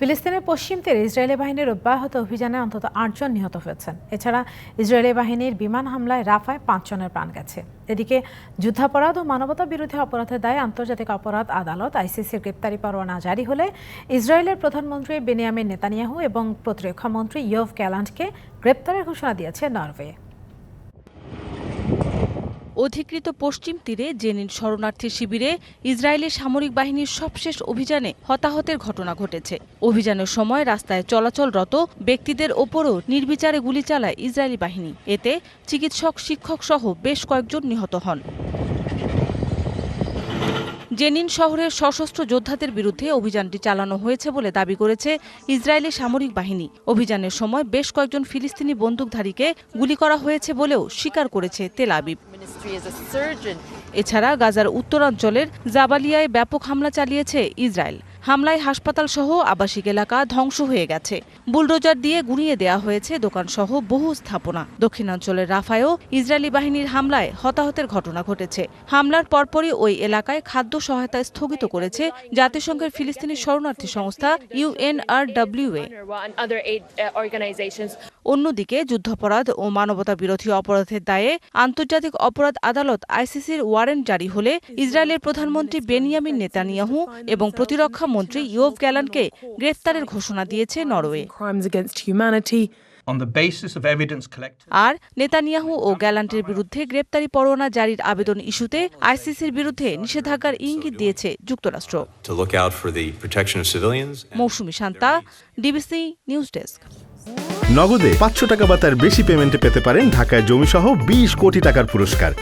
ফিলিস্তিনের পশ্চিম তীরে ইসরায়েলি বাহিনীর অব্যাহত অভিযানে অন্তত আটজন নিহত হয়েছেন। এছাড়া ইসরায়েলি বাহিনীর বিমান হামলায় রাফায় পাঁচজনের প্রাণ গেছে। এদিকে যুদ্ধাপরাধ ও মানবতা বিরোধী অপরাধের দায়ে আন্তর্জাতিক অপরাধ আদালত আইসিসির গ্রেপ্তারি পরোয়ানা জারি হলে ইসরায়েলের প্রধানমন্ত্রী বেনিয়ামিন নেতানিয়াহু এবং প্রতিরক্ষা মন্ত্রী ইয়ভ গ্যালান্টকে গ্রেপ্তারের ঘোষণা দিয়েছে নরওয়ে। অধিকৃত পশ্চিম তীরে জেনিন শরণার্থী শিবিরে ইসরায়েলি সামরিক বাহিনীর সবশেষ অভিযানে হতাহতের ঘটনা ঘটেছে। অভিযানের সময় রাস্তায় চলাচলরত ব্যক্তিদের ওপরও নির্বিচারে গুলি চালায় ইসরায়েলি বাহিনী। এতে চিকিৎসক শিক্ষক সহ বেশ কয়েকজন নিহত হন। জেনিন শহরের সশস্ত্র যোদ্ধাদের বিরুদ্ধে অভিযানটি চালানো হয়েছে বলে দাবি করেছে ইসরায়েলের সামরিক বাহিনী। অভিযানের সময় বেশ কয়েকজন ফিলিস্তিনি বন্দুকধারীকে গুলি করা হয়েছে বলেও স্বীকার করেছে তেল আবিব. এছাড়া গাজার উত্তরাঞ্চলের জাবালিয়ায় ব্যাপক হামলা চালিয়েছে ইসরায়েল। হামলায় হাসপাতাল সহ আবাসিক এলাকা ধ্বংস হয়ে গেছে। বুলডোজার দিয়ে গুঁড়িয়ে দেওয়া হয়েছে দোকানসহ বহু স্থাপনা। দক্ষিণাঞ্চলের রাফায়ও ইসরায়েলি বাহিনীর হামলায় হতাহতের ঘটনা ঘটেছে। হামলার পরপরই ওই এলাকায় খাদ্য সহায়তা স্থগিত করেছে জাতিসংঘের ফিলিস্তিনি শরণার্থী সংস্থা aid uh, অন্যদিকে যুদ্ধাপরাধ ও মানবতা বিরোধী অপরাধের দায়ে আন্তর্জাতিক অপরাধ আদালত আইসিসির ওয়ারেন্ট জারি হলে ইসরায়েলের প্রধানমন্ত্রী বেনিয়ামিন নেতানিয়াহু এবং প্রতিরক্ষা মন্ত্রী ইয়োভ গ্যালানকে গ্রেফতারের ঘোষণা দিয়েছে নরওয়ে. আর নেতানিয়াহু ও গ্যালান্টের বিরুদ্ধে গ্রেপ্তারি পরোয়ানা জারির আবেদন ইস্যুতে আইসিসির বিরুদ্ধে নিষেধাজ্ঞার ইঙ্গিত দিয়েছে যুক্তরাষ্ট্র. Mousumi Shanta DBC news desk নগদে পাঁচশো টাকা বা তার বেশি পেমেন্টে পেতে পারেন ঢাকায় জমিসহ বিশ কোটি টাকার পুরস্কার